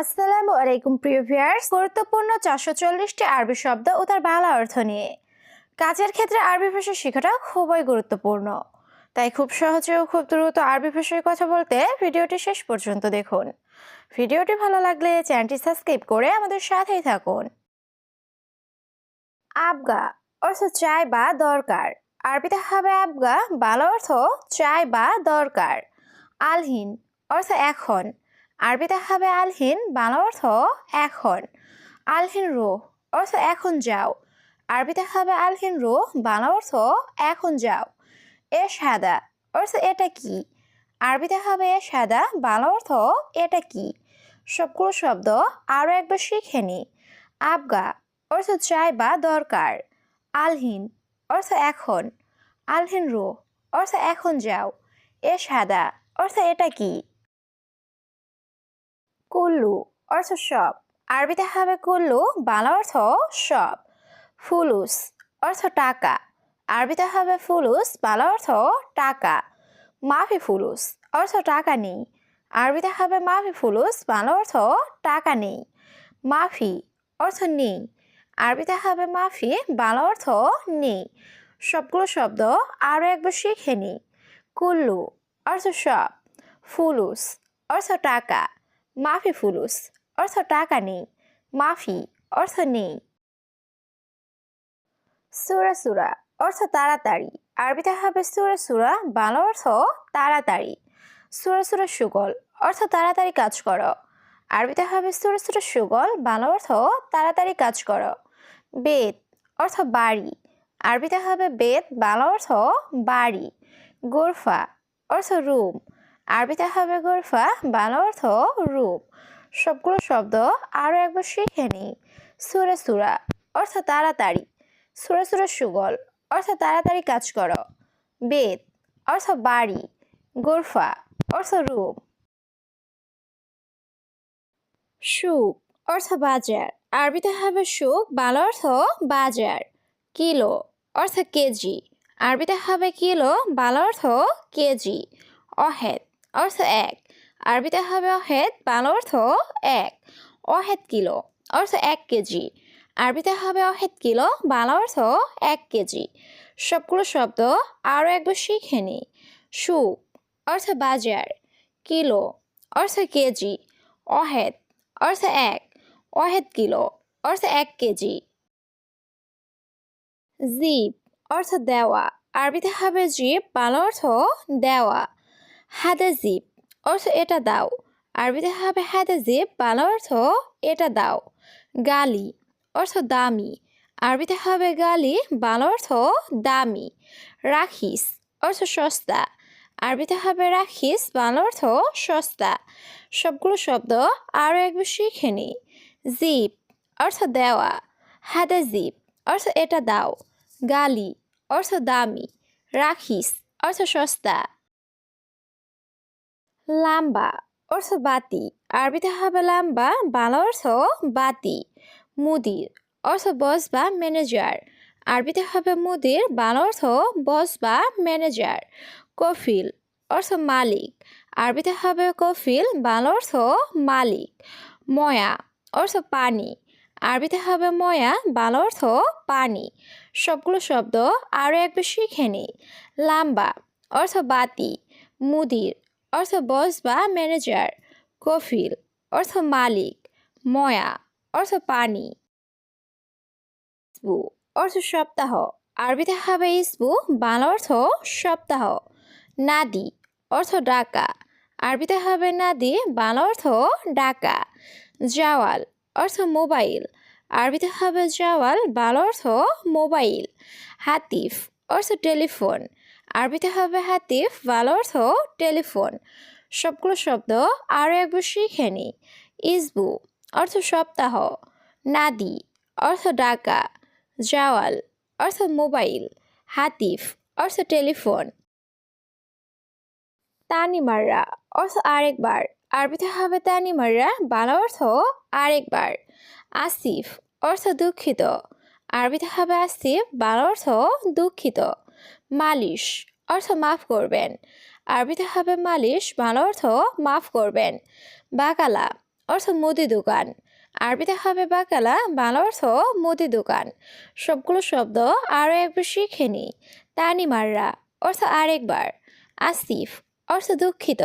আসসালামু আলাইকুম, প্রিয় ভিউয়ার্স। গুরুত্বপূর্ণ চারশো চল্লিশটি আরবি শব্দ ও তার বাংলা অর্থ নিয়ে। কাজের ক্ষেত্রে আরবি ভাষা শেখাটা খুবই গুরুত্বপূর্ণ। তাই খুব সহজে ও খুব দ্রুত আরবি ভাষায় কথা বলতে ভিডিওটি শেষ পর্যন্ত দেখুন। ভিডিওটি ভালো লাগলে চ্যানেলটি সাবস্ক্রাইব করে আমাদের সাথেই থাকুন। আবগা অর্থ চাই বা দরকার। আরবিতে হবে আবগা, বাংলা অর্থ চাই বা দরকার। আলহিন অর্থ এখন। আরবিতে হবে আলহিন, বাংলা অর্থ এখন। আলহিন রো, অর্থ এখন যাও। আরবিতে হবে আলহিন রো, বাংলা অর্থ এখন যাও। এ সাদা, অর্থ এটা কি? আরবিতে হবে এ সাদা, বাংলা অর্থ এটা কি? সবগুলো শব্দ আরও একবার শিখে নি। আবগা, অর্থ চাই বা দরকার। আলহিন, অর্থ এখন। আলহিন রো, অর্থ এখন যাও। এ সাদা, অর্থ এটা কি? কুল্লু অর্থ সব। আরবিতে হবে কুল্লু বাংলা অর্থ সব। ফুলুস অর্থ টাকা। আরবিতে হবে ফুলুস বাংলা অর্থ টাকা। মাফি ফুলুস অর্থ টাকা নেই। আরবিতে হবে মাফি ফুলুস বাংলা অর্থ টাকা নেই। মাফি অর্থ নেই। আরবিতে হবে মাফি বাংলা অর্থ নেই। সবগুলো শব্দ আরও একবার শিখে নিই কুল্লু অর্থ সব। ফুলুস অর্থ টাকা। মাফি ফুলুস, অর্থ টাকা নেই। মাফি, অর্থ নেই। সুরা সুরা, অর্থ তাড়াতাড়ি। আরবিতে হবে সুরা সুরা, বাংলা অর্থ তাড়াতাড়ি। সুরা সুরা সুগল, অর্থ তাড়াতাড়ি কাজ করো। আরবিতে হবে সুরা সুরা সুগল, বাংলা অর্থ তাড়াতাড়ি কাজ করো। বেদ অর্থ বাড়ি। আরবিতে হবে বেদ বাংলা অর্থ বাড়ি। গোরফা, অর্থ রুম। আরবিতে হবে গোরফা, বাংলা অর্থ রূপ। সবগুলো শব্দ আরও একবার শিখে নিই। সুরে সুরা, অর্থ তাড়াতাড়ি। সুরে সুরে সুগল, অর্থ তাড়াতাড়ি কাজ করো। বেদ, অর্থ বাড়ি। গোরফা, অর্থ রূপ। সুখ অর্থ বাজার। আরবিতে হবে সুখ বাংলা অর্থ বাজার। কিলো, অর্থ কেজি। আরবিতে হবে কিলো, বাংলা অর্থ কেজি। অহেদ অর্থ এক। আরবিতে হবে অহেদ, বাংলা অর্থ এক। অহেদ কিলো, অর্থ এক কেজি। আরবিতে হবে অহেদ কিলো, বাংলা অর্থ এক কেজি। সবগুলো শব্দ আরও একবার শিখে নি সুখ অর্থ বাজার। কিলো, অর্থ কেজি। অহেদ, অর্থ এক। অহেদ কিলো, অর্থ এক কেজি। জিপ অর্থ দেওয়া। আরবিতে হবে জিপ বাংলা অর্থ দেওয়া। হাদা জিপ অর্থ এটা দাও। আরবিতে হবে হাদা জিপ বাংলা অর্থ এটা দাও। গালি, অর্থ দামি। আরবিতে হবে গালি, বাংলা অর্থ দামি। রাখিস, অর্থ সস্তা। আরবিতে হবে রাখিস, বাংলা অর্থ সস্তা। সবগুলো শব্দ আরও একবার শিখে নি। জিপ অর্থ দেওয়া। হাদা জিপ অর্থ এটা দাও। গালি, অর্থ দামি। রাখিস, অর্থ সস্তা। লাম্বা অর্থ বাতি। আরবিতে হবে লাম্বা, বাংলা অর্থ বাতি। মুদির অর্থ বস বা ম্যানেজার। আরবিতে হবে মুদির, বাংলা অর্থ বস বা ম্যানেজার। কফিল অর্থ মালিক। আরবিতে হবে কফিল, বাংলা অর্থ মালিক। ময়া অর্থ পানি। আরবিতে হবে ময়া, বাংলা অর্থ পানি। সবগুলো শব্দ আরও একবার শিখে নিই লাম্বা অর্থ বাতি। মুদির অর্থ বস বা ম্যানেজার কফিল, অর্থ মালিক, ময়া, অর্থ পানি। অর্থ সপ্তাহ। আরবিতে হবে ইসবু, বাংলা অর্থ সপ্তাহ। নাদি, অর্থ ডাকা। আরবিতে হবে নাদি, বাংলা অর্থ ডাকা। জাওয়াল, অর্থ মোবাইল। আরবিতে হবে জাওয়াল, বাংলা অর্থ মোবাইল। হাতিফ, অর্থ টেলিফোন। আরবিতে হবে হাতিফ বাংলা অর্থ টেলিফোন। সবগুলো শব্দ আরও একবার শিখে নি ইসবু, অর্থ সপ্তাহ। নাদি, অর্থ ডাকা। জাওয়াল, অর্থ মোবাইল। হাতিফ, অর্থ টেলিফোন। তানিমাররা, অর্থ আরেকবার। আরবিতে হবে তানিমাররা বাংলা অর্থ আরেকবার। আসিফ, অর্থ দুঃখিত। আরবিতে হবে আসিফ বাংলা অর্থ দুঃখিত। মালিশ, অর্থ মাফ করবেন। আরবিতে হবে মালিশ, বাংলা অর্থ মাফ করবেন। বাকালা, অর্থ মুদি দোকান। আরবিতে হবে বাকালা, বাংলা অর্থ মুদি দোকান। সবগুলো শব্দ আরও একবার শিখে নিই তানিমাররা অর্থ আরেকবার। আসিফ, অর্থ দুঃখিত।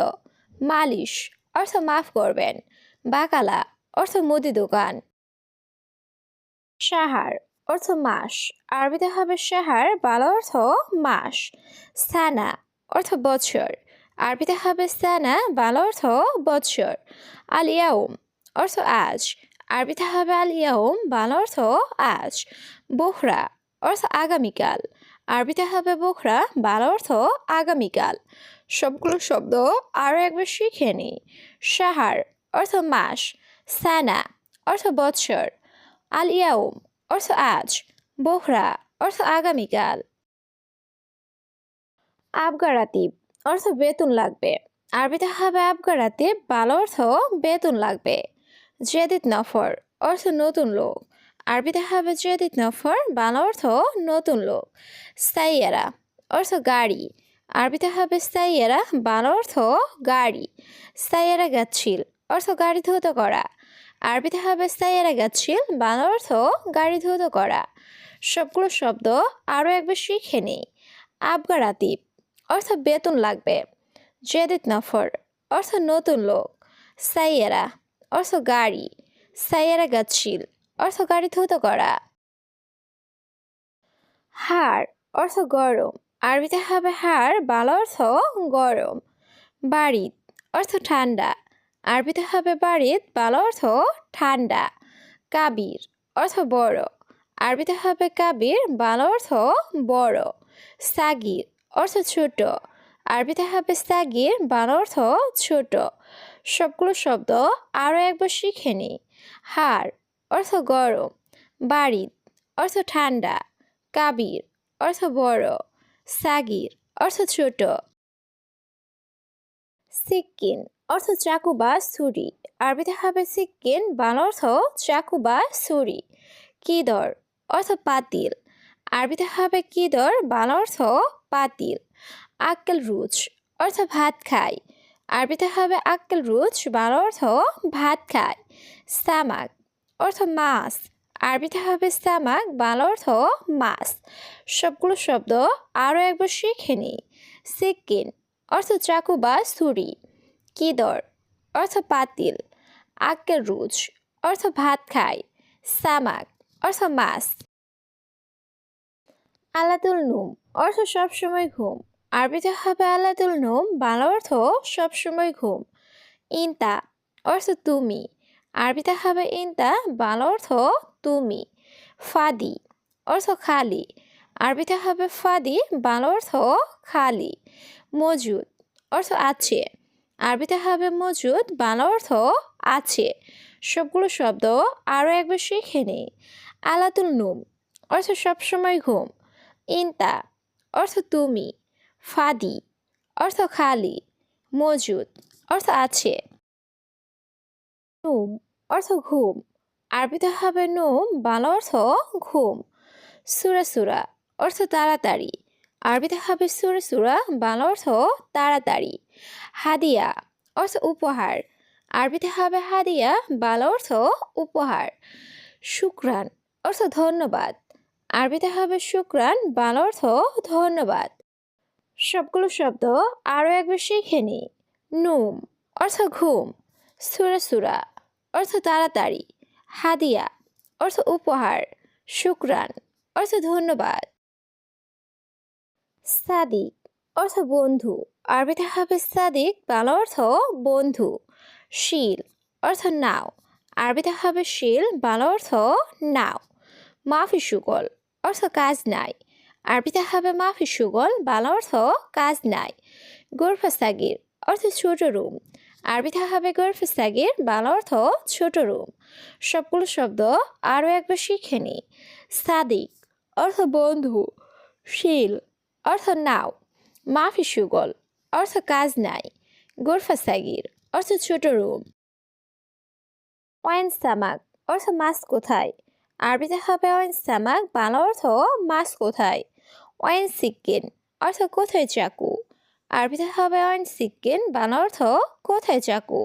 মালিশ, অর্থ মাফ করবেন। বাকালা, অর্থ মুদি দোকান। সাহার অর্থ মাস। আরবিতে হবে সাহার বাংলা অর্থ মাস। সানা অর্থ বছর। আরবিতে হবে সানা, বাংলা অর্থ বছর। আল ইয়াউম অর্থ আজ। আরবিতে হবে আল ইয়াউম অর্থ আজ। বোহরা অর্থ আগামীকাল। আরবিতে হবে বোখরা, বাল অর্থ আগামীকাল। সবগুলো শব্দ আরও একবার শিখে নিই। সাহার অর্থ মাস। সানা অর্থ বৎসর আল ইয়াউম অর্থ আজ, বোহরা, অর্থ আগামীকাল। আবগারাতিব অর্থ বেতন লাগবে। আরবিতে হবে আবগারাতিব বাল অর্থ বেতন লাগবে। জেদিত নফর, অর্থ নতুন লোক। আরবিতে হবে জেদিত নফর, বাল অর্থ নতুন লোক। সাইয়ারা অর্থ গাড়ি। আরবিতে হবে সাইয়ারা বাংলা অর্থ গাড়ি। সাইয়ারা গাচ্ছিল, অর্থ গাড়ি ধুত করা। আরবিতে হবে সাইয়ারা গাচ্ছিল বাংলা অর্থ গাড়ি ধুত করা। সবগুলো শব্দ আরও একবার শিখে নিই। আবগারাতিব অর্থ বেতন লাগবে। জেদিত নফর, অর্থ নতুন লোক। সাইয়ারা, অর্থ গাড়ি। সাইয়ারা গাচ্ছিল অর্থ গাড়ি ধুত করা। হাড়, অর্থ গরম। আরবিতে হবে হাড় বাংলা অর্থ গরম। বাড়ি অর্থ ঠান্ডা। আরবিতে হবে বাড়িত বাল অর্থ ঠান্ডা। কাবির অর্থ বড়। আরবিতে হবে কাবির, বাল অর্থ বড়। সাগির অর্থ ছোট। আরবিতে হবে সাগির, বাল অর্থ ছোট। সবগুলো শব্দ আরও একবার শিখে নিই। হাড় অর্থ গরম। বাড়িত অর্থ ঠান্ডা। কাবির অর্থ বড়। সাগির অর্থ ছোট। সিক্কিন অর্থ চাকু বা ছুরি। আরবিতে হবে সিক্কিন বাংলা অর্থ চাকু বা ছুরি। কিদর অর্থ পাতিল। আরবিতে হবে কিদর, বাংলা অর্থ পাতিল। আক্কেল রুচ অর্থ ভাত খাই আরবিতে হবে আক্কেল রুচ, বাংলা অর্থ ভাত খায়। সামাক অর্থ মাছ। আরবিতে হবে সামাক বাংলা অর্থ মাছ। সবগুলো শব্দ আরও একবার শিখে নিই। সিক্কিন অর্থ চাকু বা ছুরি। কিদর অর্থ পাতিল। আক্কেল রুচ অর্থ ভাত খায়। সামাক। অর্থ মাছ। আলাদুল নুম। অর্থ সবসময় ঘুম। আরবিতে হবে আলাদুল নুম। বাংলা অর্থ সবসময় ঘুম। ইনতা। অর্থ তুমি। আরবিতে হবে ইনতা। বাংলা অর্থ তুমি। ফাদি। অর্থ খালি। আরবিতে হবে ফাদি। বাংলা অর্থ খালি। মজুদ, অর্থ আছে। আরবিতে হবে মজুদ, বাংলা অর্থ আছে। সবগুলো শব্দ আরও একবার শিখে নেই। আলাতুল নুম, অর্থ সবসময় ঘুম। ইন্তা, অর্থ তুমি। ফাদি, অর্থ খালি। মজুদ, অর্থ আছে। নুম, অর্থ ঘুম। আরবিতে হবে নুম, বাংলা অর্থ ঘুম। সুরা সুরা, অর্থ তাড়াতাড়ি। আরবিতে হবে সুরা সুরা, বাংলা অর্থ তাড়াতাড়ি। হাদিয়া অর্থ উপহার। আরবিতে হবে হাদিয়া, বাংলা অর্থ উপহার। শুক্রান অর্থ ধন্যবাদ। আরবিতে হবে শুক্রান, বাংলা অর্থ ধন্যবাদ। সবগুলো শব্দ আরও একবার শিখে নিই নুম অর্থ ঘুম। সুরা সুরা অর্থ তাড়াতাড়ি। হাদিয়া অর্থ উপহার। শুক্রান অর্থ ধন্যবাদ। সাদিক, অর্থ বন্ধু। আরবিতে হবে সাদিক, বাংলা অর্থ বন্ধু। শিল, অর্থ নাও। আরবিতে হবে শিল, বাংলা অর্থ নাও। মাফি সুগল, অর্থ কাজ নাই। আরবিতে হবে মাফি সুগল, বাংলা অর্থ কাজ নাই। গোরফা সাগির, অর্থ ছোট রুম। আরবিতে হবে গোরফা সাগির, বাংলা অর্থ ছোট রুম। সবগুলো শব্দ আরও একবার শিখে নিই সাদিক, অর্থ বন্ধু। শিল অর্থ নাও, মাফি সুগল, অর্থ কাজ নাই, গোরফা সাগির, অর্থ ছোট রুম। ওয়াইন সামাক, অর্থ মাছ কোথায়? আরবিতে হবে ওয়াইন সামাক, বাংলা অর্থ মাছ কোথায়? ওয়াইন সিক্কিন অর্থ কোথায় চাকু? আরবিতে হবে ওয়াইন সিক্কিন বাংলা অর্থ কোথায় চাকু?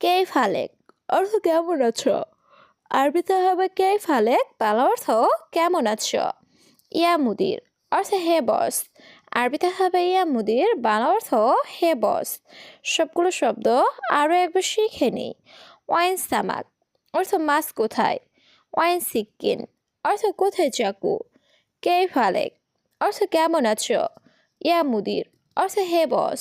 কে ফালেক অর্থ কেমন আছো? আরবিতে হবে কে ফালেক বাংলা অর্থ কেমন আছো? ইয়া মুদির অর্থ হে বস। আরবিতে হবে ইয়া মুদির বাংলা অর্থ হে বস। সবগুলো শব্দ আরও একবার শিখে নিই। ওয়াইন সামাক, অর্থ মাছ কোথায়? ওয়াইন সিকিন অর্থ কোথায় চাকু? কে ফালেক, অর্থ কেমন আছো? ইয়া মুদির, অর্থ হে বস।